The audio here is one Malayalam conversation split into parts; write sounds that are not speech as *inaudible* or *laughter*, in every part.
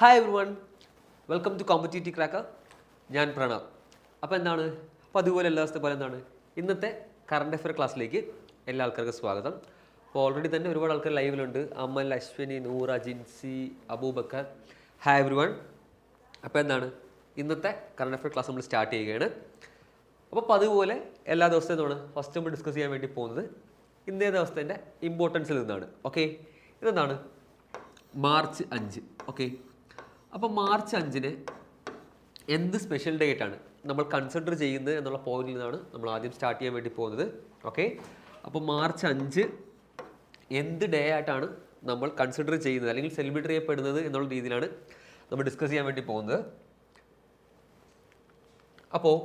Hi everyone welcome to competitive cracker ഞാൻ പ്രണവ്. അപ്പോൾ എന്താണ്? അപ്പോൾ അതുപോലെ എല്ലാ ദിവസത്തെ പോലെ എന്താണ്? ഇന്നത്തെ കറണ്ട് അഫെയർ ക്ലാസ്സിലേക്ക് എല്ലാ ആൾക്കാർക്കും സ്വാഗതം. അപ്പോൾ ഓൾറെഡി തന്നെ ഒരുപാട് ആൾക്കാർ ലൈവിലുണ്ട് Amal Ashwini Noora Jincy Aboobacker. Hi everyone അപ്പോൾ എന്താണ്? ഇന്നത്തെ കറണ്ട് അഫെയർ ക്ലാസ് നമ്മൾ സ്റ്റാർട്ട് ചെയ്യുകയാണ്. അപ്പോൾ അതുപോലെ എല്ലാ ദിവസത്തെ എന്താണ്? ഫസ്റ്റ് നമ്മൾ ഡിസ്കസ് ചെയ്യാൻ വേണ്ടി പോകുന്നത് ഇന്നേ ദിവസത്തിന്റെ ഇമ്പോർട്ടൻസിൽ നിന്നാണ്. ഓക്കെ ഇതെന്താണ്? മാർച്ച് അഞ്ച്. ഓക്കെ അപ്പോൾ മാർച്ച് അഞ്ചിന് എന്ത് സ്പെഷ്യൽ ഡേറ്റ് ആണ് നമ്മൾ കൺസിഡർ ചെയ്യുന്നത് എന്നുള്ള പോയിന്റിൽ നിന്നാണ് നമ്മൾ ആദ്യം സ്റ്റാർട്ട് ചെയ്യാൻ വേണ്ടി പോകുന്നത്. ഓക്കെ അപ്പോൾ മാർച്ച് അഞ്ച് എന്ത് ഡേ ആയിട്ടാണ് നമ്മൾ കൺസിഡർ ചെയ്യുന്നത്? അല്ലെങ്കിൽ സെലിബ്രേറ്റ് ചെയ്യപ്പെടുന്നത് എന്നുള്ള രീതിയിലാണ് നമ്മൾ ഡിസ്കസ് ചെയ്യാൻ വേണ്ടി പോകുന്നത്. അപ്പോൾ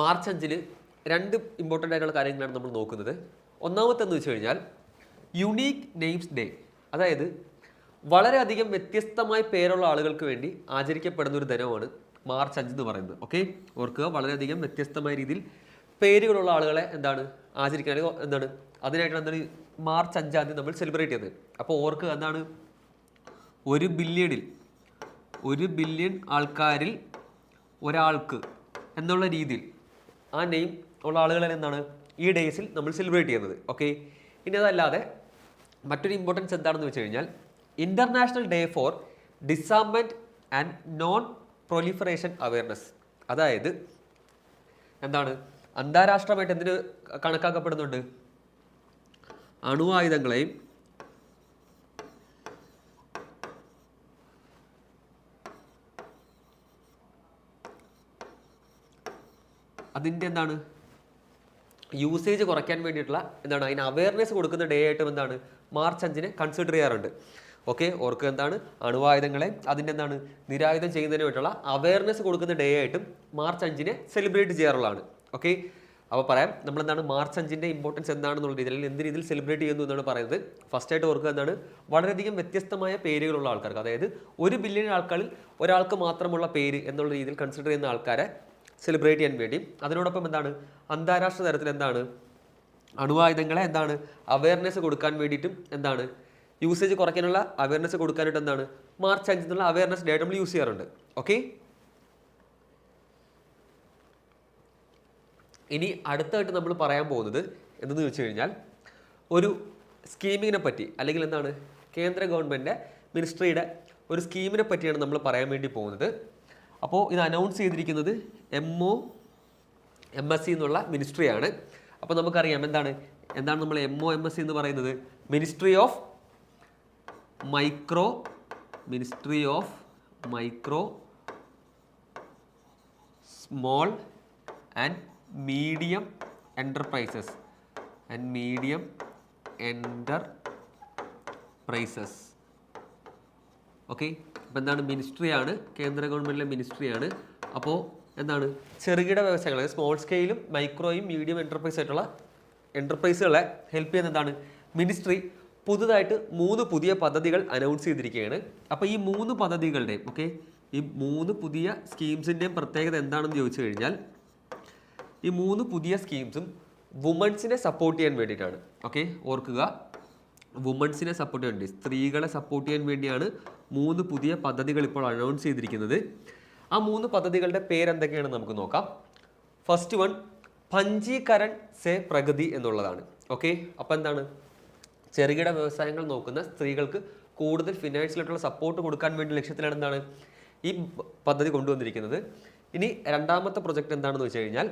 മാർച്ച് അഞ്ചിന് രണ്ട് ഇമ്പോർട്ടന്റ് ആയിട്ടുള്ള കാര്യങ്ങളാണ് നമ്മൾ നോക്കുന്നത്. ഒന്നാമത്തെ എന്ന് വെച്ച് കഴിഞ്ഞാൽ യുണീക്ക് നെയിംസ് ഡേ അതായത് വളരെയധികം വ്യത്യസ്തമായ പേരുള്ള ആളുകൾക്ക് വേണ്ടി ആചരിക്കപ്പെടുന്ന ഒരു ദിനമാണ് മാർച്ച് അഞ്ച് എന്ന് പറയുന്നത്. ഓക്കെ ഓർക്കുക വളരെയധികം വ്യത്യസ്തമായ രീതിയിൽ പേരുകളുള്ള ആളുകളെ എന്താണ് ആചരിക്കാൻ എന്താണ് അതിനായിട്ടാണ് എന്താണ് മാർച്ച് അഞ്ചാം തീയതി നമ്മൾ സെലിബ്രേറ്റ് ചെയ്തത് അപ്പോൾ ഓർക്കുക എന്താണ്? ഒരു ബില്യണിൽ ഒരു ബില്യൺ ആൾക്കാരിൽ ഒരാൾക്ക് എന്നുള്ള രീതിയിൽ ആ നെയിം ഉള്ള ആളുകളെ എന്താണ്? ഈ ഡേയ്സിൽ നമ്മൾ സെലിബ്രേറ്റ് ചെയ്യുന്നത്. ഓക്കെ ഇനി അതല്ലാതെ മറ്റൊരു ഇമ്പോർട്ടൻസ് എന്താണെന്ന് വെച്ച് കഴിഞ്ഞാൽ international day for disarmament and non proliferation awareness അതായത് എന്താണ്? അന്താരാഷ്ട്രമായിട്ട് എന്തിന് കണക്കാക്കപ്പെടുന്നുണ്ട്? അണുവായുധങ്ങളെയും അതിന്റെ എന്താണ്? യൂസേജ് കുറയ്ക്കാൻ വേണ്ടിയിട്ടുള്ള എന്താണ്? അതിന് അവയർനെസ് കൊടുക്കുന്ന ഡേ ആയിട്ടും എന്താണ്? മാർച്ച് അഞ്ചിന് കൺസിഡർ ചെയ്യാറുണ്ട്. ഓക്കെ ഓർക്കുക എന്താണ്? അണുവായുധങ്ങളെ അതിന്റെ എന്താണ്? നിരായുധം ചെയ്യുന്നതിന് വേണ്ടിയിട്ടുള്ള അവയർനെസ് കൊടുക്കുന്ന ഡേ ആയിട്ടും മാർച്ച് അഞ്ചിനെ സെലിബ്രേറ്റ് ചെയ്യാറുള്ളതാണ്. ഓക്കെ അപ്പോൾ പറയാം നമ്മൾ എന്താണ് മാർച്ച് അഞ്ചിന്റെ ഇമ്പോർട്ടൻസ് എന്താണെന്നുള്ള രീതിയിൽ എന്ത് രീതിയിൽ സെലിബ്രേറ്റ് ചെയ്യുന്നു എന്നാണ് പറയുന്നത്. ഫസ്റ്റ് ആയിട്ട് ഓർക്കുക എന്താണ്? വളരെയധികം വ്യത്യസ്തമായ പേരുകളുള്ള ആൾക്കാർക്ക് അതായത് ഒരു ബില്യൺ ആൾക്കാരിൽ ഒരാൾക്ക് മാത്രമുള്ള പേര് എന്നുള്ള രീതിയിൽ കൺസിഡർ ചെയ്യുന്ന ആൾക്കാരെ സെലിബ്രേറ്റ് ചെയ്യാൻ വേണ്ടി. അതിനോടൊപ്പം എന്താണ്? അന്താരാഷ്ട്ര തലത്തിൽ എന്താണ്? അണുവായുധങ്ങളെ എന്താണ്? അവയർനെസ് കൊടുക്കാൻ വേണ്ടിയിട്ടും എന്താണ്? യൂസേജ് കുറയ്ക്കാനുള്ള അവയർനെസ് കൊടുക്കാനായിട്ട് എന്താണ്? മാർച്ച് അഞ്ച് എന്നുള്ള അവയർനെസ് ഡേ നമ്മൾ യൂസ് ചെയ്യാറുണ്ട്. ഓക്കെ ഇനി അടുത്തായിട്ട് നമ്മൾ പറയാൻ പോകുന്നത് എന്തെന്ന് വെച്ച് കഴിഞ്ഞാൽ ഒരു സ്കീമിനെ പറ്റി അല്ലെങ്കിൽ എന്താണ്? കേന്ദ്ര ഗവൺമെന്റ് മിനിസ്ട്രിയുടെ ഒരു സ്കീമിനെ പറ്റിയാണ് നമ്മൾ പറയാൻ വേണ്ടി പോകുന്നത്. അപ്പോൾ ഇത് അനൗൺസ് ചെയ്തിരിക്കുന്നത് M O M S C എന്നുള്ള മിനിസ്ട്രിയാണ് അപ്പോൾ നമുക്കറിയാം എന്താണ്? എന്താണ് നമ്മൾ M O M S C എന്ന് പറയുന്നത്? Ministry of micro ministry of micro small and medium enterprises and medium enterprises okay അപ്പോൾ എന്താണ് മിനിസ്ട്രിയാണ് കേന്ദ്ര ഗവൺമെന്റിലെ മിനിസ്ട്രിയാണ്. അപ്പോൾ എന്താണ്? ചെറുകിട വ്യവസായങ്ങൾ സ്മോൾ സ്കെയിലും മൈക്രോയും മീഡിയം എന്റർപ്രൈസ് ആയിട്ടുള്ള എന്റർപ്രൈസുകളെ ഹെൽപ്പ് ചെയ്യുന്ന എന്താണ്? മിനിസ്ട്രി പുതുതായിട്ട് മൂന്ന് പുതിയ പദ്ധതികൾ അനൗൺസ് ചെയ്തിരിക്കുകയാണ്. അപ്പോൾ ഈ മൂന്ന് പദ്ധതികളുടെയും ഓക്കെ ഈ മൂന്ന് പുതിയ സ്കീംസിന്റെയും പ്രത്യേകത എന്താണെന്ന് ചോദിച്ചു കഴിഞ്ഞാൽ ഈ മൂന്ന് പുതിയ സ്കീംസും വുമൺസിനെ സപ്പോർട്ട് ചെയ്യാൻ വേണ്ടിയിട്ടാണ് ഓക്കെ ഓർക്കുക വുമൺസിനെ സപ്പോർട്ട് ചെയ്യാൻ വേണ്ടി സ്ത്രീകളെ സപ്പോർട്ട് ചെയ്യാൻ വേണ്ടിയാണ് മൂന്ന് പുതിയ പദ്ധതികൾ ഇപ്പോൾ അനൗൺസ് ചെയ്തിരിക്കുന്നത്. ആ മൂന്ന് പദ്ധതികളുടെ പേരെന്തൊക്കെയാണെന്ന് നമുക്ക് നോക്കാം. ഫസ്റ്റ് വൺ പഞ്ചീകരൺ സെ പ്രഗതി എന്നുള്ളതാണ് ഓക്കെ അപ്പോൾ എന്താണ്? ചെറുകിട വ്യവസായങ്ങൾ നോക്കുന്ന സ്ത്രീകൾക്ക് കൂടുതൽ ഫിനാൻഷ്യലായിട്ടുള്ള സപ്പോർട്ട് കൊടുക്കാൻ വേണ്ടി ലക്ഷ്യത്തിലാണ് എന്താണ് ഈ പദ്ധതി കൊണ്ടുവന്നിരിക്കുന്നത്. ഇനി രണ്ടാമത്തെ പ്രൊജക്റ്റ് എന്താണെന്ന് വെച്ച് കഴിഞ്ഞാൽ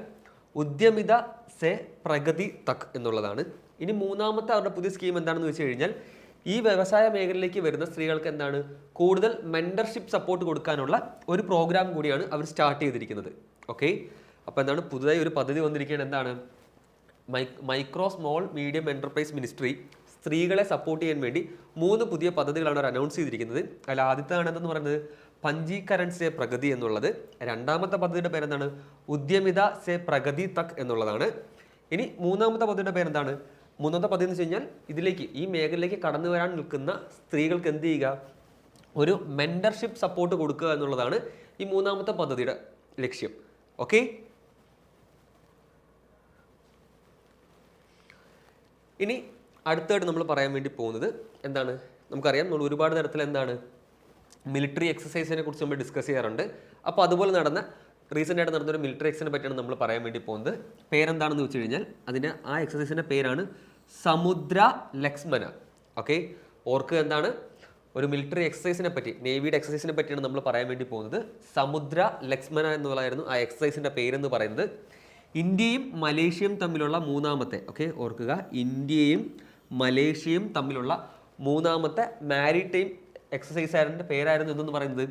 ഉദ്യമിത സെ പ്രഗതി തക് എന്നുള്ളതാണ്. ഇനി മൂന്നാമത്തെ അവരുടെ പുതിയ സ്കീം എന്താണെന്ന് വെച്ച് കഴിഞ്ഞാൽ ഈ വ്യവസായ മേഖലയിലേക്ക് വരുന്ന സ്ത്രീകൾക്ക് എന്താണ്? കൂടുതൽ മെന്റർഷിപ്പ് സപ്പോർട്ട് കൊടുക്കാനുള്ള ഒരു പ്രോഗ്രാം കൂടിയാണ് അവർ സ്റ്റാർട്ട് ചെയ്തിരിക്കുന്നത്. ഓക്കെ അപ്പോൾ എന്താണ്? പുതുതായി ഒരു പദ്ധതി വന്നിരിക്കുകയാണ്. എന്താണ്? Micro small medium enterprise ministry സ്ത്രീകളെ സപ്പോർട്ട് ചെയ്യാൻ വേണ്ടി മൂന്ന് പുതിയ പദ്ധതികളാണ് അവർ അനൗൺസ് ചെയ്തിരിക്കുന്നത്. അതിൽ ആദ്യത്തെയാണ് എന്തെന്ന് പറയുന്നത്? പഞ്ചീകരൺ സെ പ്രഗതി എന്നുള്ളത്. രണ്ടാമത്തെ പദ്ധതിയുടെ പേരെന്താണ്? ഉദ്യമിത സെ പ്രഗതി തക് എന്നുള്ളതാണ്. ഇനി മൂന്നാമത്തെ പദ്ധതിയുടെ പേരെന്താണ്? മൂന്നാമത്തെ പദ്ധതി എന്ന് വെച്ച് കഴിഞ്ഞാൽ ഇതിലേക്ക് ഈ മേഖലയിലേക്ക് കടന്നു വരാൻ നിൽക്കുന്ന സ്ത്രീകൾക്ക് എന്ത് ചെയ്യുക? ഒരു മെന്റർഷിപ്പ് സപ്പോർട്ട് കൊടുക്കുക എന്നുള്ളതാണ് ഈ മൂന്നാമത്തെ പദ്ധതിയുടെ ലക്ഷ്യം. ഓക്കെ ഇനി അടുത്തായിട്ട് നമ്മൾ പറയാൻ വേണ്ടി പോകുന്നത് എന്താണ്? നമുക്കറിയാം നമ്മൾ ഒരുപാട് തരത്തിൽ എന്താണ്? മിലിറ്ററി എക്സസൈസിനെ കുറിച്ച് നമ്മൾ ഡിസ്കസ് ചെയ്യാറുണ്ട്. അപ്പോൾ അതുപോലെ നടന്ന റീസെന്റ് ആയിട്ട് നടന്നൊരു മിലിറ്ററി എക്സസിനെ പറ്റിയാണ് നമ്മൾ പറയാൻ വേണ്ടി പോകുന്നത്. പേരെന്താണെന്ന് വെച്ച് കഴിഞ്ഞാൽ അതിന്റെ ആ എക്സസൈസിന്റെ പേരാണ് സമുദ്ര ലക്ഷ്മന ഓക്കെ ഓർക്ക് എന്താണ്? ഒരു മിലിറ്ററി എക്സസൈസിനെ പറ്റി നേവിയുടെ എക്സസൈസിനെ പറ്റിയാണ് നമ്മൾ പറയാൻ വേണ്ടി പോകുന്നത്. സമുദ്ര ലക്ഷ്മന എന്നുള്ളതായിരുന്നു ആ എക്സസൈസിന്റെ പേരെന്ന് പറയുന്നത്. ഇന്ത്യയും മലേഷ്യയും തമ്മിലുള്ള മൂന്നാമത്തെ ഓക്കെ ഓർക്കുക ഇന്ത്യയും മലേഷ്യയും തമ്മിലുള്ള മൂന്നാമത്തെ മാരിടൈം എക്സസൈസ് ആയിരുന്നു പേരായിരുന്നു ഇതെന്ന് പറയുന്നത്.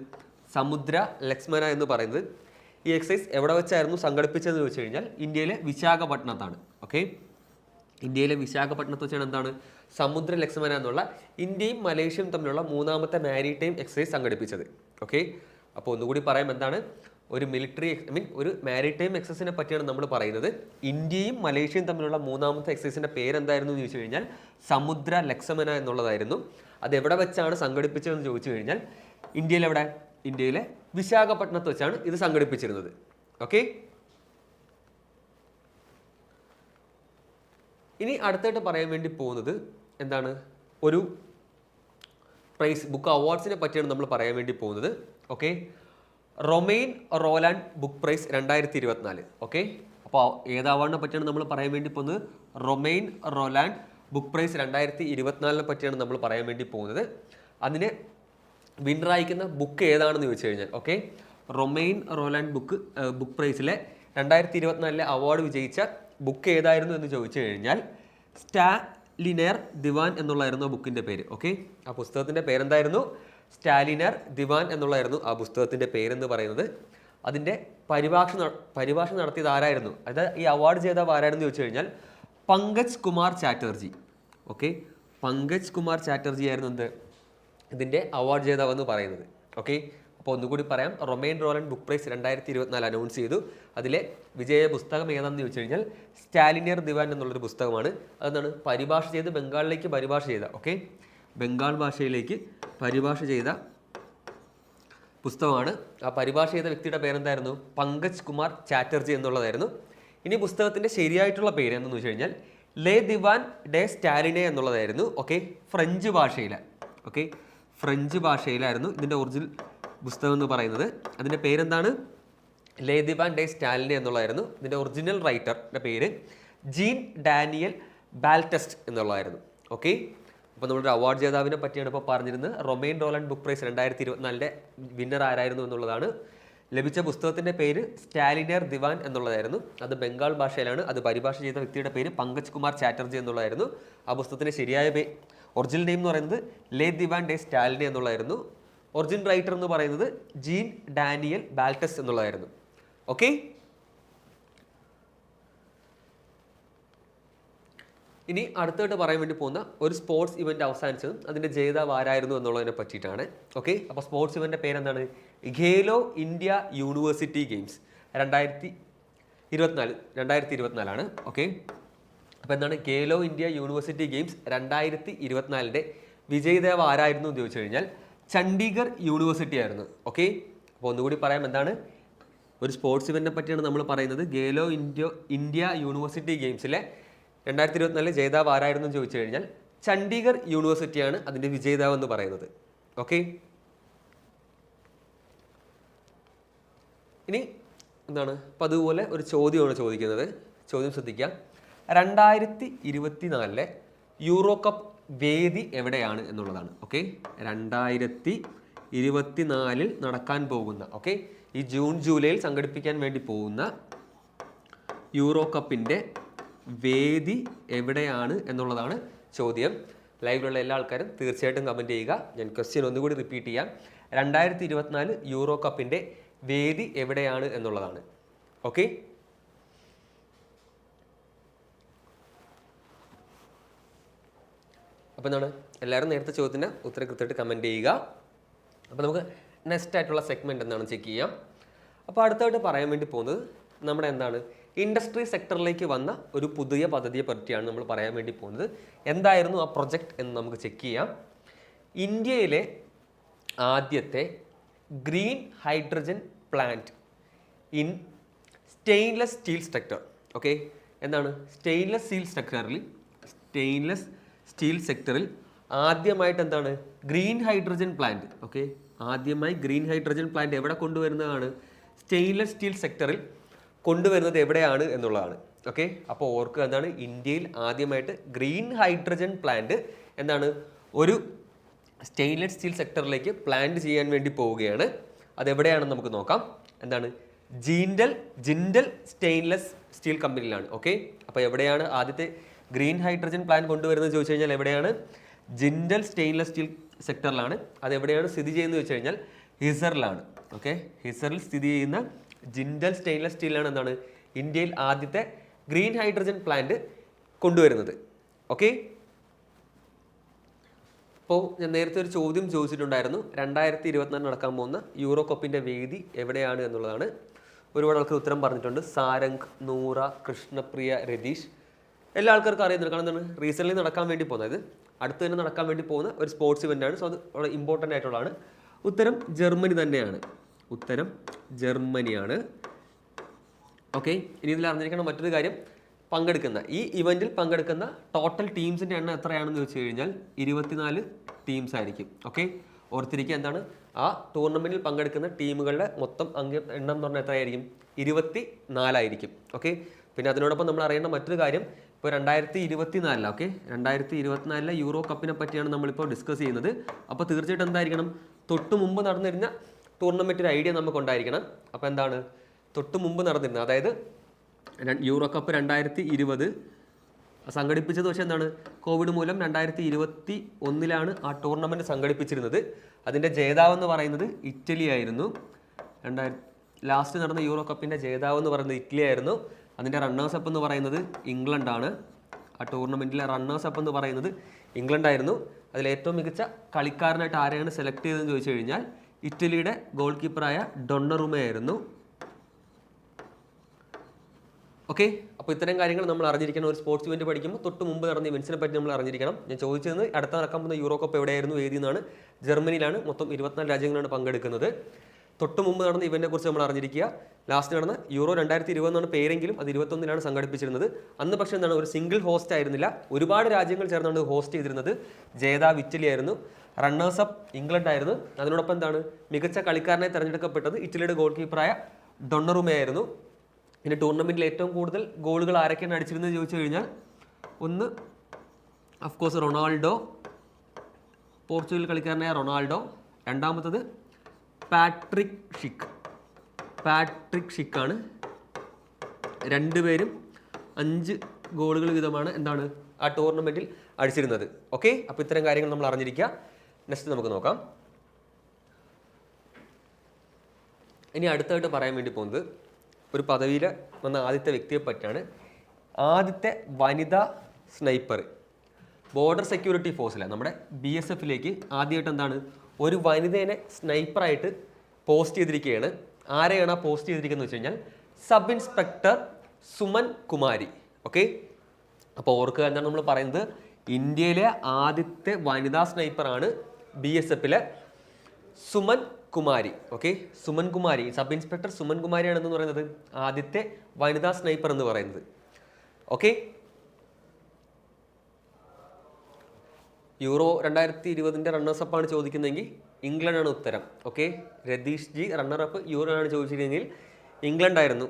സമുദ്ര ലക്ഷ്മന എന്ന് പറയുന്നത്. ഈ എക്സസൈസ് എവിടെ വെച്ചായിരുന്നു സംഘടിപ്പിച്ചതെന്ന് വെച്ച് കഴിഞ്ഞാൽ ഇന്ത്യയിലെ വിശാഖപട്ടണത്താണ്. ഓക്കെ? ഇന്ത്യയിലെ വിശാഖപട്ടണത്ത് വെച്ചാണ് എന്താണ്? സമുദ്ര ലക്ഷ്മന എന്നുള്ള ഇന്ത്യയും മലേഷ്യയും തമ്മിലുള്ള മൂന്നാമത്തെ മാരിടൈം എക്സസൈസ് സംഘടിപ്പിച്ചത്. ഓക്കെ? അപ്പോൾ ഒന്നുകൂടി പറയാം എന്താണ്? ഒരു മിലിറ്ററി ഐ മീൻ ഒരു മാരിടൈം എക്സസിനെ പറ്റിയാണ് നമ്മൾ പറയുന്നത്. ഇന്ത്യയും മലേഷ്യയും തമ്മിലുള്ള മൂന്നാമത്തെ എക്സസിന്റെ പേരെന്തായിരുന്നു എന്ന് ചോദിച്ചു കഴിഞ്ഞാൽ സമുദ്ര ലക്ഷമന എന്നുള്ളതായിരുന്നു. അത് എവിടെ വെച്ചാണ് സംഘടിപ്പിച്ചതെന്ന് ചോദിച്ചു കഴിഞ്ഞാൽ ഇന്ത്യയിലെവിടെ? ഇന്ത്യയിലെ വിശാഖപട്ടണത്ത് വെച്ചാണ് ഇത് സംഘടിപ്പിച്ചിരുന്നത്. ഓക്കെ ഇനി അടുത്തായിട്ട് പറയാൻ വേണ്ടി പോകുന്നത് എന്താണ്? ഒരു പ്രൈസ് ബുക്ക് അവാർഡ്സിനെ പറ്റിയാണ് നമ്മൾ പറയാൻ വേണ്ടി പോകുന്നത്. Okay Romain Rolland book prize രണ്ടായിരത്തി ഇരുപത്തിനാല് ഓക്കെ? അപ്പോൾ ഏത് അവാർഡിനെ പറ്റിയാണ് നമ്മൾ പറയാൻ വേണ്ടി പോകുന്നത്? റൊമെയിൻ റോലാൻഡ് ബുക്ക് പ്രൈസ് രണ്ടായിരത്തി ഇരുപത്തിനാലിനെ പറ്റിയാണ് നമ്മൾ പറയാൻ വേണ്ടി പോകുന്നത്. അതിന് വിൻറായിക്കുന്ന ബുക്ക് ഏതാണെന്ന് ചോദിച്ചു കഴിഞ്ഞാൽ okay? Romain Rolland book book പ്രൈസിലെ രണ്ടായിരത്തി ഇരുപത്തിനാലിലെ അവാർഡ് വിജയിച്ച ബുക്ക് ഏതായിരുന്നു എന്ന് ചോദിച്ചു കഴിഞ്ഞാൽ സ്റ്റാ ലിനേർ ദിവാൻ എന്നുള്ളതായിരുന്നു ആ ബുക്കിന്റെ പേര് ഓക്കെ? ആ പുസ്തകത്തിന്റെ പേരെന്തായിരുന്നു? സ്റ്റാലിനർ ദിവാൻ എന്നുള്ളതായിരുന്നു ആ പുസ്തകത്തിന്റെ പേരെന്ന് പറയുന്നത്. അതിന്റെ പരിഭാഷ പരിഭാഷ നടത്തിയത് ആരായിരുന്നു? അതായത് ഈ അവാർഡ് ജേതാവ് ആരായിരുന്നു ചോദിച്ചു കഴിഞ്ഞാൽ പങ്കജ് കുമാർ ചാറ്റർജി. ഓക്കെ പങ്കജ് കുമാർ ചാറ്റർജി ആയിരുന്നു എന്ത്? ഇതിന്റെ അവാർഡ് ജേതാവ് പറയുന്നത്. ഓക്കെ അപ്പോൾ ഒന്നുകൂടി പറയാം. റൊമൈൻ റോലൻ ബുക്ക് പ്രൈസ് രണ്ടായിരത്തി ഇരുപത്തിനാല് അനൗൺസ് ചെയ്തു. അതിലെ വിജയ പുസ്തകം ഏതാണെന്ന് ചോദിച്ചു കഴിഞ്ഞാൽ സ്റ്റാലിനിയർ ദിവാൻ എന്നുള്ളൊരു പുസ്തകമാണ്. അതെന്താണ്? പരിഭാഷ ചെയ്ത് ബംഗാളിലേക്ക് പരിഭാഷ ചെയ്ത. ഓക്കെ ബംഗാൾ ഭാഷയിലേക്ക് പരിഭാഷ ചെയ്ത പുസ്തകമാണ്. ആ പരിഭാഷ ചെയ്ത വ്യക്തിയുടെ പേരെന്തായിരുന്നു? പങ്കജ് കുമാർ ചാറ്റർജി എന്നുള്ളതായിരുന്നു. ഇനി പുസ്തകത്തിന്റെ ശരിയായിട്ടുള്ള പേര് എന്തെന്ന് വെച്ച് കഴിഞ്ഞാൽ ലേ ദിവാൻ ഡെ സ്റ്റാലിനെ എന്നുള്ളതായിരുന്നു ഓക്കെ ഫ്രഞ്ച് ഭാഷയിൽ ഓക്കെ ഫ്രഞ്ച് ഭാഷയിലായിരുന്നു ഇതിന്റെ ഒറിജിനൽ പുസ്തകം എന്ന് പറയുന്നത്. അതിന്റെ പേരെന്താണ്? ലേ ദിവാൻ ഡെ സ്റ്റാലിനെ എന്നുള്ളതായിരുന്നു. ഇതിന്റെ ഒറിജിനൽ റൈറ്ററിന്റെ പേര് ജീൻ ഡാനിയൽ ബാൽറ്റസ്റ്റ് എന്നുള്ളതായിരുന്നു ഓക്കെ അപ്പോൾ നമ്മളൊരു അവാർഡ് ജേതാവിനെ പറ്റിയാണ് ഇപ്പോൾ പറഞ്ഞിരുന്നത്. റൊമൈൻ റോലൻ ബുക്ക് പ്രൈസ് രണ്ടായിരത്തി ഇരുപത്തിനാലിന്റെ വിന്നർ ആരായിരുന്നു എന്നുള്ളതാണ്. ലഭിച്ച പുസ്തകത്തിന്റെ പേര് സ്റ്റാലിനർ ദിവാൻ എന്നുള്ളതായിരുന്നു. അത് ബംഗാൾ ഭാഷയിലാണ്. അത് പരിഭാഷ ചെയ്ത വ്യക്തിയുടെ പേര് പങ്കജ് കുമാർ ചാറ്റർജി എന്നുള്ളതായിരുന്നു. ആ പുസ്തകത്തിന്റെ ശരിയായ പേ ഒറിജിനൽ നെയിം എന്ന് പറയുന്നത് ലേ ദിവാൻ ഡേ സ്റ്റാലിനെ എന്നുള്ളതായിരുന്നു. ഒറിജിനൽ റൈറ്റർ എന്ന് പറയുന്നത് ജീൻ ഡാനിയൽ ബാൽട്ടസ് എന്നുള്ളതായിരുന്നു. ഓക്കെ ഇനി അടുത്തായിട്ട് പറയാൻ വേണ്ടി പോകുന്ന ഒരു സ്പോർട്സ് ഇവന്റ് അവസാനിച്ചതും അതിന്റെ ജേതാവ് ആരായിരുന്നു എന്നുള്ളതിനെ പറ്റിയിട്ടാണ്. ഓക്കെ അപ്പോൾ സ്പോർട്സ് ഇവന്റ് പേരെന്താണ്? ഖേലോ ഇന്ത്യ യൂണിവേഴ്സിറ്റി ഗെയിംസ് രണ്ടായിരത്തി ഇരുപത്തിനാല് രണ്ടായിരത്തി ഇരുപത്തിനാലാണ്. ഓക്കെ അപ്പോൾ എന്താണ്? ഖേലോ ഇന്ത്യ യൂണിവേഴ്സിറ്റി ഗെയിംസ് രണ്ടായിരത്തി ഇരുപത്തിനാലിന്റെ വിജയദേവ് ആരായിരുന്നു എന്ന് ചോദിച്ചു കഴിഞ്ഞാൽ ചണ്ഡീഗർ യൂണിവേഴ്സിറ്റി ആയിരുന്നു. ഓക്കെ അപ്പോൾ ഒന്നുകൂടി പറയാം എന്താണ്? ഒരു സ്പോർട്സ് ഇവന്റിനെ പറ്റിയാണ് നമ്മൾ പറയുന്നത്. ഗേലോ ഇന്ത്യ ഇന്ത്യ യൂണിവേഴ്സിറ്റി ഗെയിംസിലെ രണ്ടായിരത്തി ഇരുപത്തിനാലിൽ ജേതാവ് ആരായിരുന്നു എന്ന് ചോദിച്ചു കഴിഞ്ഞാൽ ചണ്ഡീഗർ യൂണിവേഴ്സിറ്റിയാണ് അതിന്റെ വിജേതാവ് എന്ന് പറയുന്നത്. ഓക്കെ ഇനി എന്താണ്? അപ്പം അതുപോലെ ഒരു ചോദ്യമാണ് ചോദിക്കുന്നത്. ചോദ്യം ശ്രദ്ധിക്കുക. രണ്ടായിരത്തി ഇരുപത്തിനാലിലെ യൂറോ കപ്പ് വേദി എവിടെയാണ് എന്നുള്ളതാണ്. ഓക്കെ രണ്ടായിരത്തി ഇരുപത്തിനാലിൽ നടക്കാൻ പോകുന്ന ഓക്കെ ഈ ജൂൺ ജൂലൈയിൽ സംഘടിപ്പിക്കാൻ വേണ്ടി പോകുന്ന യൂറോ കപ്പിന്റെ വേദി എവിടെയാണ് എന്നുള്ളതാണ് ചോദ്യം. ലൈവിലുള്ള എല്ലാ ആൾക്കാരും തീർച്ചയായിട്ടും കമന്റ് ചെയ്യുക. ഞാൻ ക്വസ്റ്റ്യൻ ഒന്നുകൂടി റിപ്പീറ്റ് ചെയ്യാം. രണ്ടായിരത്തി ഇരുപത്തിനാല് യൂറോ കപ്പിന്റെ വേദി എവിടെയാണ് എന്നുള്ളതാണ്. ഓക്കെ അപ്പോൾ എന്താണ്? എല്ലാവരും നേരത്തെ ചോദ്യത്തിന് ഉത്തരം കൃത്യമായിട്ട് കമന്റ് ചെയ്യുക. അപ്പോൾ നമുക്ക് നെക്സ്റ്റ് ആയിട്ടുള്ള സെഗ്മെന്റ് എന്താണ് ചെക്ക് ചെയ്യാം. അപ്പോൾ അടുത്തായിട്ട് പറയാൻ വേണ്ടി പോകുന്നത് നമ്മുടെ എന്താണ്? ഇൻഡസ്ട്രി സെക്ടറിലേക്ക് വന്ന ഒരു പുതിയ പദ്ധതിയെ പറ്റിയാണ് നമ്മൾ പറയാൻ വേണ്ടി പോകുന്നത്. എന്തായിരുന്നു ആ പ്രൊജക്റ്റ് എന്ന് നമുക്ക് ചെക്ക് ചെയ്യാം. ഇന്ത്യയിലെ ആദ്യത്തെ green hydrogen plant in stainless steel sector okay? എന്താണ്? സ്റ്റെയിൻലെസ് സ്റ്റീൽ സ്ട്രക്ചറിൽ സ്റ്റെയിൻലെസ് സ്റ്റീൽ സെക്ടറിൽ ആദ്യമായിട്ട് എന്താണ്? Green hydrogen plant. ഓക്കെ? ആദ്യമായി ഗ്രീൻ ഹൈഡ്രജൻ പ്ലാന്റ് എവിടെ കൊണ്ടുവരുന്നതാണ്? സ്റ്റെയിൻലെസ് സ്റ്റീൽ സെക്ടറിൽ കൊണ്ടുവരുന്നത് എവിടെയാണ് എന്നുള്ളതാണ്. ഓക്കെ അപ്പോൾ ഓർക്കുക എന്താണ്? ഇന്ത്യയിൽ ആദ്യമായിട്ട് ഗ്രീൻ ഹൈഡ്രജൻ പ്ലാന്റ് എന്താണ്? ഒരു സ്റ്റെയിൻലെസ് സ്റ്റീൽ സെക്ടറിലേക്ക് പ്ലാന്റ് ചെയ്യാൻ വേണ്ടി പോവുകയാണ്. അതെവിടെയാണെന്ന് നമുക്ക് നോക്കാം. എന്താണ്? ജീൻഡൽ ജിൻഡൽ സ്റ്റെയിൻലെസ് സ്റ്റീൽ കമ്പനിയിലാണ്. ഓക്കെ അപ്പോൾ എവിടെയാണ് ആദ്യത്തെ ഗ്രീൻ ഹൈഡ്രജൻ പ്ലാന്റ് കൊണ്ടുവരുന്നത് ചോദിച്ചു കഴിഞ്ഞാൽ എവിടെയാണ്? ജിൻഡൽ സ്റ്റെയിൻലെസ് സ്റ്റീൽ സെക്ടറിലാണ്. അതെവിടെയാണ് സ്ഥിതി ചെയ്യുന്നത് ചോദിച്ചു കഴിഞ്ഞാൽ ഹിസറിലാണ്. ഓക്കെ ഹിസറിൽ സ്ഥിതി ചെയ്യുന്ന ജിൻഡൽ സ്റ്റെയിൻലെസ് സ്റ്റീലാണ് എന്താണ് ഇന്ത്യയിൽ ആദ്യത്തെ ഗ്രീൻ ഹൈഡ്രജൻ പ്ലാന്റ് കൊണ്ടുവരുന്നത്. ഓക്കെ? അപ്പോൾ ഞാൻ നേരത്തെ ഒരു ചോദ്യം ചോദിച്ചിട്ടുണ്ടായിരുന്നു. രണ്ടായിരത്തി ഇരുപത്തിനാല് നടക്കാൻ പോകുന്ന യൂറോ കപ്പിന്റെ വേദി എവിടെയാണ് എന്നുള്ളതാണ്. ഒരുപാട് ആൾക്കാർ ഉത്തരം പറഞ്ഞിട്ടുണ്ട്. സാരംഗ് നൂറ കൃഷ്ണപ്രിയ രതീഷ്. എല്ലാ ആൾക്കാർക്കും അറിയുന്നത് കാരണം എന്താണ്? റീസെന്റ്ലി നടക്കാൻ വേണ്ടി പോകുന്നത്. അടുത്ത് തന്നെ നടക്കാൻ വേണ്ടി പോകുന്ന ഒരു സ്പോർട്സ് ഇവന്റാണ് സോ അത് വളരെ ഇമ്പോർട്ടന്റ് ആയിട്ടുള്ളതാണ്. ഉത്തരം ജർമ്മനി തന്നെയാണ്. ഉത്തരം ജർമ്മനിയാണ്. ഓക്കെ ഇനി ഇതിൽ അറിഞ്ഞിരിക്കണം മറ്റൊരു കാര്യം. പങ്കെടുക്കുന്ന ഈ ഇവന്റിൽ പങ്കെടുക്കുന്ന ടോട്ടൽ ടീംസിന്റെ എണ്ണം എത്രയാണെന്ന് ചോദിച്ചു കഴിഞ്ഞാൽ ഇരുപത്തിനാല് ടീംസ് ആയിരിക്കും. ഓക്കെ ഓർത്തിരിക്കുക എന്താണ്? ആ ടൂർണമെന്റിൽ പങ്കെടുക്കുന്ന ടീമുകളുടെ മൊത്തം അംഗ എണ്ണം എന്ന് പറഞ്ഞാൽ എത്രയായിരിക്കും? ഇരുപത്തി നാലായിരിക്കും ഓക്കെ പിന്നെ അതിനോടൊപ്പം നമ്മൾ അറിയേണ്ട മറ്റൊരു കാര്യം ഇപ്പോൾ രണ്ടായിരത്തി ഇരുപത്തി നാലിലാണ് ഓക്കെ രണ്ടായിരത്തി ഇരുപത്തിനാലിലെ യൂറോ കപ്പിനെ പറ്റിയാണ് നമ്മളിപ്പോൾ ഡിസ്കസ് ചെയ്യുന്നത്. അപ്പോൾ തീർച്ചയായിട്ടും എന്തായിരിക്കണം? തൊട്ട് മുമ്പ് നടന്നിരുന്ന ടൂർണമെന്റ് ഒരു ഐഡിയ നമുക്ക് ഉണ്ടായിരിക്കണം അപ്പോൾ എന്താണ്? തൊട്ട് മുമ്പ് നടന്നിരുന്നത് അതായത് യൂറോ കപ്പ് രണ്ടായിരത്തി ഇരുപത് സംഘടിപ്പിച്ചത് പക്ഷേ എന്താണ്? കോവിഡ് മൂലം രണ്ടായിരത്തി ഇരുപത്തി ഒന്നിലാണ് ആ ടൂർണമെന്റ് സംഘടിപ്പിച്ചിരുന്നത്. അതിന്റെ ജേതാവെന്ന് പറയുന്നത് ഇറ്റലി ആയിരുന്നു. രണ്ടായിരത്തി ലാസ്റ്റ് നടന്ന യൂറോ കപ്പിന്റെ ജേതാവ് എന്ന് പറയുന്നത് ഇറ്റലി ആയിരുന്നു. അതിന്റെ റണ്ണേഴ്സ് അപ്പ് എന്ന് പറയുന്നത് ഇംഗ്ലണ്ടാണ് ആ ടൂർണമെന്റിലെ റണ്ണേഴ്സ് അപ്പ് എന്ന് പറയുന്നത് ഇംഗ്ലണ്ടായിരുന്നു അതിൽ ഏറ്റവും മികച്ച കളിക്കാരനായിട്ട് ആരെയാണ് സെലക്ട് ചെയ്തതെന്ന് ചോദിച്ചു കഴിഞ്ഞാൽ ഇറ്റലിയുടെ ഗോൾ കീപ്പറായ ഡൊണ്ണറുമയായിരുന്നു ഓക്കെ അപ്പോൾ ഇത്തരം കാര്യങ്ങൾ നമ്മൾ അറിഞ്ഞിരിക്കണം. ഒരു സ്പോർട്സ് ഇവന്റ് പഠിക്കുമ്പോൾ തൊട്ട് മുമ്പ് നടന്ന ഇവൻസിനെ പറ്റി നമ്മൾ അറിഞ്ഞിരിക്കണം. ഞാൻ ചോദിച്ചത് അടുത്ത നടക്കാൻ പോകുന്ന യൂറോ കപ്പ് എവിടെയായിരുന്നു എന്നാണ് ജർമ്മനിയിലാണ് മൊത്തം ഇരുപത്തിനാല് രാജ്യങ്ങളാണ് പങ്കെടുക്കുന്നത്. തൊട്ട് മുമ്പ് നടന്ന ഇവന്റിനെ കുറിച്ച് നമ്മൾ അറിഞ്ഞിരിക്കുക. ലാസ്റ്റ് നടന്ന യൂറോ രണ്ടായിരത്തി ഇരുപതെന്നാണ് പേരെങ്കിലും അത് ഇരുപത്തൊന്നിലാണ് സംഘടിപ്പിച്ചിരുന്നത്. അന്ന് പക്ഷേ എന്താണ് ഒരു സിംഗിൾ ഹോസ്റ്റ് ആയിരുന്നില്ല. ഒരുപാട് രാജ്യങ്ങൾ ചേർന്നാണ് ഹോസ്റ്റ് ചെയ്തിരുന്നത്. ജേതാവ് ഇറ്റലി ആയിരുന്നു. റണ്ണേഴ്സ് അപ്പ് ഇംഗ്ലണ്ട് ആയിരുന്നു. അതിനോടൊപ്പം എന്താണ്? മികച്ച കളിക്കാരനെ തിരഞ്ഞെടുക്കപ്പെട്ടത് ഇറ്റലിയുടെ ഗോൾ കീപ്പറായ ഡൊണ്ണറുമയായിരുന്നു പിന്നെ ടൂർണമെന്റിൽ ഏറ്റവും കൂടുതൽ ഗോളുകൾ ആരൊക്കെയാണ് അടിച്ചിരുന്നത് ചോദിച്ചു കഴിഞ്ഞാൽ ഒന്ന് അഫ്കോഴ്സ് റൊണാൾഡോ പോർച്ചുഗൽ കളിക്കാരനായ റൊണാൾഡോ. രണ്ടാമത്തത് പാട്രിക് ഷിക്ക് പാട്രിക് ഷിക്കാണ് രണ്ടുപേരും അഞ്ച് ഗോളുകൾ വീതമാണ് എന്താണ്? ആ ടൂർണമെന്റിൽ അടിച്ചിരുന്നത്. ഓക്കെ അപ്പോൾ ഇത്തരം കാര്യങ്ങൾ നമ്മൾ അറിഞ്ഞിരിക്കുക. നെക്സ്റ്റ് നമുക്ക് നോക്കാം. ഇനി അടുത്തായിട്ട് പറയാൻ വേണ്ടി പോകുന്നത് ഒരു പദവിയിൽ വന്ന ആദ്യത്തെ വ്യക്തിയെ പറ്റിയാണ്. ആദ്യത്തെ വനിതാ സ്നൈപ്പർ. ബോർഡർ സെക്യൂരിറ്റി ഫോഴ്സിലെ നമ്മുടെ ബി എസ് എഫിലേക്ക് ആദ്യമായിട്ട് എന്താണ്? ഒരു വനിതേനെ സ്നൈപ്പറായിട്ട് പോസ്റ്റ് ചെയ്തിരിക്കുകയാണ്. ആരെയാണ് ആ പോസ്റ്റ് ചെയ്തിരിക്കുന്നത് വെച്ച് കഴിഞ്ഞാൽ sub inspector Suman Kumari. Okay? അപ്പോൾ ഓർക്കുക എന്താണ് നമ്മൾ പറയുന്നത്? ഇന്ത്യയിലെ ആദ്യത്തെ വനിതാ സ്നൈപ്പറാണ് ബി എസ് എഫിലെ Suman Kumari okay Suman Kumari sub inspector Suman കുമാരിയാണെന്ന് പറയുന്നത് ആദ്യത്തെ വനിതാ സ്നൈപ്പർ എന്ന് പറയുന്നത് ഓക്കെ യൂറോ രണ്ടായിരത്തി ഇരുപതിന്റെ റണ്ണേഴ്സ് അപ്പാണ് ചോദിക്കുന്നതെങ്കിൽ ഇംഗ്ലണ്ടാണ് ഉത്തരം okay Ratheesh G runner up Euro ആണ് ചോദിച്ചിരുന്നെങ്കിൽ ഇംഗ്ലണ്ട് ആയിരുന്നു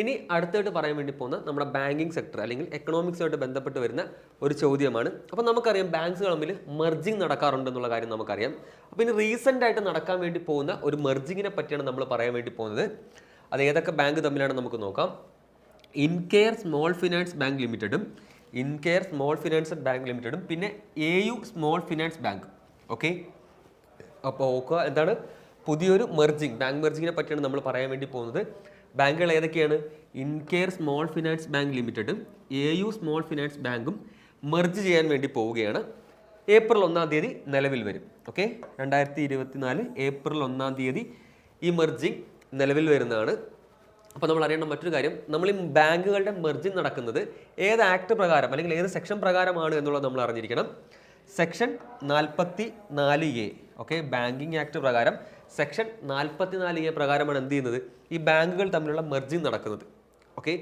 ഇനി അടുത്തായിട്ട് പറയാൻ വേണ്ടി പോകുന്ന നമ്മുടെ ബാങ്കിങ് സെക്ടർ അല്ലെങ്കിൽ എക്കണോമിക്സുമായിട്ട് ബന്ധപ്പെട്ട് വരുന്ന ഒരു ചോദ്യമാണ്. അപ്പോൾ നമുക്കറിയാം ബാങ്ക്സ് തമ്മിൽ മെർജിങ് നടക്കാറുണ്ട് എന്നുള്ള കാര്യം നമുക്കറിയാം. അപ്പോൾ ഇനി റീസെന്റ് ആയിട്ട് നടക്കാൻ വേണ്ടി പോകുന്ന ഒരു മെർജിങ്ങിനെ പറ്റിയാണ് നമ്മൾ പറയാൻ വേണ്ടി പോകുന്നത്. അത് ഏതൊക്കെ ബാങ്ക് തമ്മിലാണ് നമുക്ക് നോക്കാം. ഇൻകെയർ സ്മോൾ ഫിനാൻസ് ബാങ്ക് ലിമിറ്റഡും ഇൻകെയർ സ്മോൾ ഫിനാൻസ് ബാങ്ക് ലിമിറ്റഡും പിന്നെ A U small finance bank okay അപ്പോൾ ഓക്കുക എന്താണ്? പുതിയൊരു മെർജിങ് ബാങ്ക് മെർജിങ്ങിനെ പറ്റിയാണ് നമ്മൾ പറയാൻ വേണ്ടി പോകുന്നത്. ബാങ്കുകൾ ഏതൊക്കെയാണ്? ഇൻകെയർ സ്മോൾ ഫിനാൻസ് ബാങ്ക് ലിമിറ്റഡും എ യു സ്മോൾ ഫിനാൻസ് ബാങ്കും മെർജ് ചെയ്യാൻ വേണ്ടി പോവുകയാണ്. ഏപ്രിൽ ഒന്നാം തീയതി നിലവിൽ വരും. ഓക്കെ രണ്ടായിരത്തി ഇരുപത്തി നാല് ഏപ്രിൽ ഒന്നാം തീയതി ഈ മെർജിങ് നിലവിൽ വരുന്നതാണ്. അപ്പോൾ നമ്മൾ അറിയേണ്ട മറ്റൊരു കാര്യം നമ്മൾ ഈ ബാങ്കുകളുടെ മെർജിങ് നടക്കുന്നത് ഏത് ആക്ട് പ്രകാരം അല്ലെങ്കിൽ ഏത് സെക്ഷൻ പ്രകാരമാണ് എന്നുള്ളത് നമ്മൾ അറിഞ്ഞിരിക്കണം. സെക്ഷൻ നാൽപ്പത്തി നാല് എ ഓക്കെ ബാങ്കിങ് ആക്ട് പ്രകാരം സെക്ഷൻ നാൽപ്പത്തി നാല് എ പ്രകാരമാണ് എന്ത് ചെയ്യുന്നത്? ഈ ബാങ്കുകൾ തമ്മിലുള്ള മെർജിങ് നടക്കുന്നത്. ഓക്കെ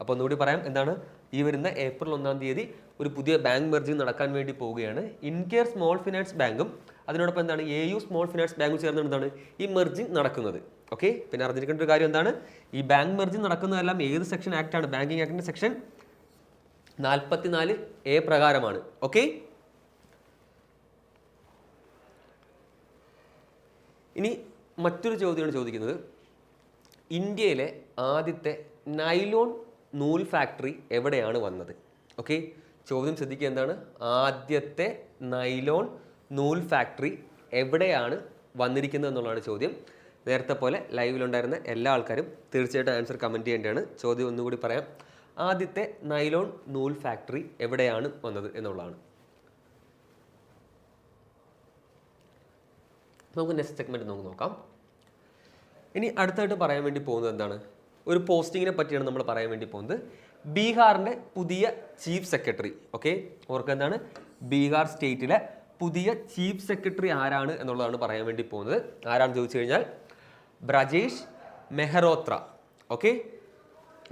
അപ്പോൾ ഒന്നുകൂടി പറയാം എന്താണ്? ഈ വരുന്ന ഏപ്രിൽ ഒന്നാം തീയതി ഒരു പുതിയ ബാങ്ക് മെർജിങ് നടക്കാൻ വേണ്ടി പോവുകയാണ്. ഇൻകെയർ സ്മോൾ ഫിനാൻസ് ബാങ്കും അതിനോടൊപ്പം എന്താണ്? എ യു സ്മോൾ ഫിനാൻസ് ബാങ്കും ചേർന്ന് എന്താണ്? ഈ മെർജിങ് നടക്കുന്നത്. ഓക്കെ പിന്നെ അറിഞ്ഞിരിക്കേണ്ട ഒരു കാര്യം എന്താണ്? ഈ ബാങ്ക് മെർജിങ് നടക്കുന്നതെല്ലാം ഏത് സെക്ഷൻ ആക്ട് ആണ് ബാങ്കിങ് ആക്ടിന്റെ സെക്ഷൻ നാൽപ്പത്തിനാല് എ പ്രകാരമാണ്. ഓക്കെ ഇനി മറ്റൊരു ചോദ്യമാണ് ചോദിക്കുന്നത്. ഇന്ത്യയിലെ ആദ്യത്തെ നൈലോൺ നൂൽ ഫാക്ടറി എവിടെയാണ് വന്നത്? ഓക്കെ ചോദ്യം ശ്രദ്ധിക്കുക എന്താണ്? ആദ്യത്തെ നൈലോൺ നൂൽ ഫാക്ടറി എവിടെയാണ് വന്നിരിക്കുന്നത് എന്നുള്ളതാണ് ചോദ്യം. നേരത്തെ പോലെ ലൈവിലുണ്ടായിരുന്ന എല്ലാ ആൾക്കാരും തീർച്ചയായിട്ടും ആൻസർ കമന്റ് ചെയ്യേണ്ടതാണ്. ചോദ്യം ഒന്നുകൂടി പറയാം. ആദ്യത്തെ നൈലോൺ നൂൽ ഫാക്ടറി എവിടെയാണ് വന്നത് എന്നുള്ളതാണ്. നമുക്ക് നെക്സ്റ്റ് സെഗ്മെന്റ് നമുക്ക് നോക്കാം. ഇനി അടുത്തായിട്ട് പറയാൻ വേണ്ടി പോകുന്നത് എന്താണ്? ഒരു പോസ്റ്റിങ്ങിനെ പറ്റിയാണ് നമ്മൾ പറയാൻ വേണ്ടി പോകുന്നത്. ബീഹാറിന്റെ പുതിയ ചീഫ് സെക്രട്ടറി ഓക്കെ ഓർക്കുക എന്താണ്? ബീഹാർ സ്റ്റേറ്റിലെ പുതിയ ചീഫ് സെക്രട്ടറി ആരാണ് എന്നുള്ളതാണ് പറയാൻ വേണ്ടി പോകുന്നത്. ആരാണെന്ന് ചോദിച്ചു കഴിഞ്ഞാൽ ബ്രജേഷ് മെഹ്റോത്ര ഓക്കെ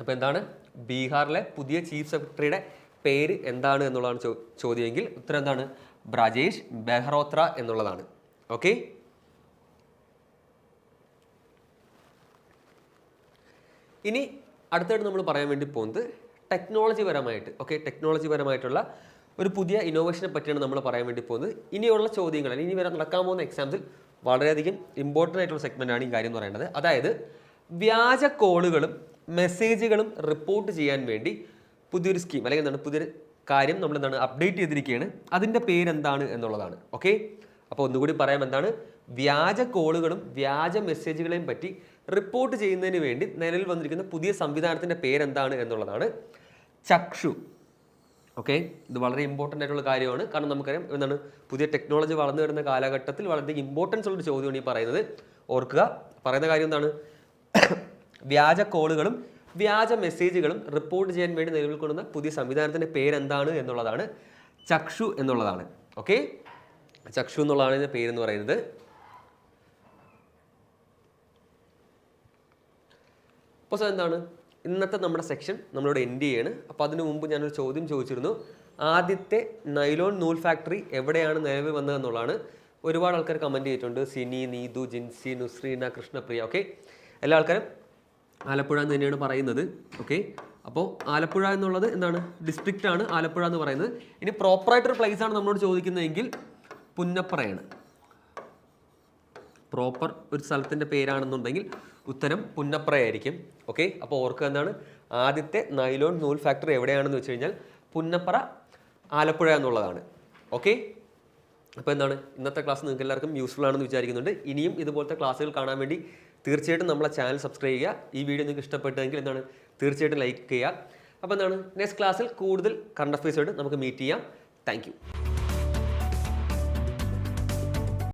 അപ്പോൾ എന്താണ്? ബീഹാറിലെ പുതിയ ചീഫ് സെക്രട്ടറിയുടെ പേര് എന്താണ് എന്നുള്ളതാണ് ചോദ്യമെങ്കിൽ ഉത്തരം എന്താണ്? ബ്രജേഷ് മെഹ്റോത്ര എന്നുള്ളതാണ് ഓക്കെ ഇനി അടുത്തായിട്ട് നമ്മൾ പറയാൻ വേണ്ടി പോകുന്നത് ടെക്നോളജി പരമായിട്ട് ഓക്കെ ടെക്നോളജി പരമായിട്ടുള്ള ഒരു പുതിയ ഇന്നോവേഷനെ പറ്റിയാണ് നമ്മൾ പറയാൻ വേണ്ടി പോകുന്നത്. ഇനിയുള്ള ചോദ്യങ്ങൾ ഇനി വരെ നടക്കാൻ പോകുന്ന എക്സാംസിൽ വളരെയധികം ഇമ്പോർട്ടന്റ് ആയിട്ടുള്ള സെഗ്മെന്റ് ആണ് ഈ കാര്യം എന്ന് പറയുന്നത് അതായത് വ്യാജ കോളുകളും മെസ്സേജുകളും റിപ്പോർട്ട് ചെയ്യാൻ വേണ്ടി പുതിയൊരു സ്കീം അല്ലെങ്കിൽ എന്താണ് പുതിയൊരു കാര്യം നമ്മൾ എന്താണ് അപ്ഡേറ്റ് ചെയ്തിരിക്കുകയാണ്. അതിന്റെ പേരെന്താണ് എന്നുള്ളതാണ് ഓക്കെ അപ്പോൾ ഒന്നുകൂടി പറയാം എന്താണ് വ്യാജ കോളുകളും വ്യാജ മെസ്സേജുകളെയും പറ്റി റിപ്പോർട്ട് ചെയ്യുന്നതിന് വേണ്ടി നിലവിൽ വന്നിരിക്കുന്ന പുതിയ സംവിധാനത്തിന്റെ പേരെന്താണ് എന്നുള്ളതാണ് ചക്ഷു. ഓക്കെ ഇത് വളരെ ഇമ്പോർട്ടന്റ് ആയിട്ടുള്ള കാര്യമാണ്. കാരണം നമുക്കറിയാം എന്താണ്? പുതിയ ടെക്നോളജി വളർന്നു വരുന്ന കാലഘട്ടത്തിൽ വളരെ ഇമ്പോർട്ടൻസ് ഉള്ളൊരു ചോദ്യമാണ് ഈ പറയുന്നത്. ഓർക്കുക പറയുന്ന കാര്യം എന്താണ്? *coughs* വ്യാജ കോളുകളും വ്യാജ മെസ്സേജുകളും റിപ്പോർട്ട് ചെയ്യാൻ വേണ്ടി നിലവിൽ കൊണ്ടുവന്ന പുതിയ സംവിധാനത്തിന്റെ പേരെന്താണ് എന്നുള്ളതാണ് ചക്ഷു എന്നുള്ളതാണ്. ഓക്കെ ചക്ഷു എന്നുള്ളതാണ് ഇതിന്റെ പേരെന്ന് പറയുന്നത്. അപ്പോൾ സാർ എന്താണ്? ഇന്നത്തെ നമ്മുടെ സെക്ഷൻ നമ്മളിവിടെ എൻഡ് ചെയ്യാണ്. അപ്പോൾ അതിനു മുമ്പ് ഞാനൊരു ചോദ്യം ചോദിച്ചിരുന്നു. ആദ്യത്തെ നൈലോൺ നൂൽ ഫാക്ടറി എവിടെയാണ് നിലവിൽ വന്നതെന്നുള്ളതാണ്. ഒരുപാട് ആൾക്കാർ കമന്റ് ചെയ്തിട്ടുണ്ട്. സിനി നീതു ജിൻസി നുസ്രീന കൃഷ്ണപ്രിയ ഓക്കെ എല്ലാ ആൾക്കാരും ആലപ്പുഴ എന്ന് തന്നെയാണ് പറയുന്നത് ഓക്കെ അപ്പോൾ ആലപ്പുഴ എന്നുള്ളത് എന്താണ്? ഡിസ്ട്രിക്റ്റ് ആണ് ആലപ്പുഴ എന്ന് പറയുന്നത്. ഇനി പ്രോപ്പറായിട്ടൊരു പ്ലേസ് ആണ് നമ്മളോട് ചോദിക്കുന്നതെങ്കിൽ പുന്നപ്പറയാണ് പ്രോപ്പർ ഒരു സ്ഥലത്തിന്റെ പേരാണെന്നുണ്ടെങ്കിൽ ഉത്തരം പുന്നപ്രയായിരിക്കും. ഓക്കെ? അപ്പോൾ ഓർക്കുക എന്താണ്? ആദ്യത്തെ നൈലോൺ നൂൽ ഫാക്ടറി എവിടെയാണെന്ന് വെച്ച് കഴിഞ്ഞാൽ പുന്നപ്ര ആലപ്പുഴ എന്നുള്ളതാണ്. ഓക്കെ? അപ്പോൾ എന്താണ്? ഇന്നത്തെ ക്ലാസ് നിങ്ങൾക്ക് എല്ലാവർക്കും യൂസ്ഫുൾ ആണെന്ന് വിചാരിക്കുന്നുണ്ട്. ഇനിയും ഇതുപോലത്തെ ക്ലാസ്സുകൾ കാണാൻ വേണ്ടി തീർച്ചയായിട്ടും നമ്മളെ ചാനൽ സബ്സ്ക്രൈബ് ചെയ്യുക. ഈ വീഡിയോ നിങ്ങൾക്ക് ഇഷ്ടപ്പെട്ടെങ്കിൽ എന്താണ്? തീർച്ചയായിട്ടും ലൈക്ക് ചെയ്യുക. അപ്പോൾ എന്താണ്? നെക്സ്റ്റ് ക്ലാസ്സിൽ കൂടുതൽ കറണ്ട് നമുക്ക് മീറ്റ് ചെയ്യാം. താങ്ക്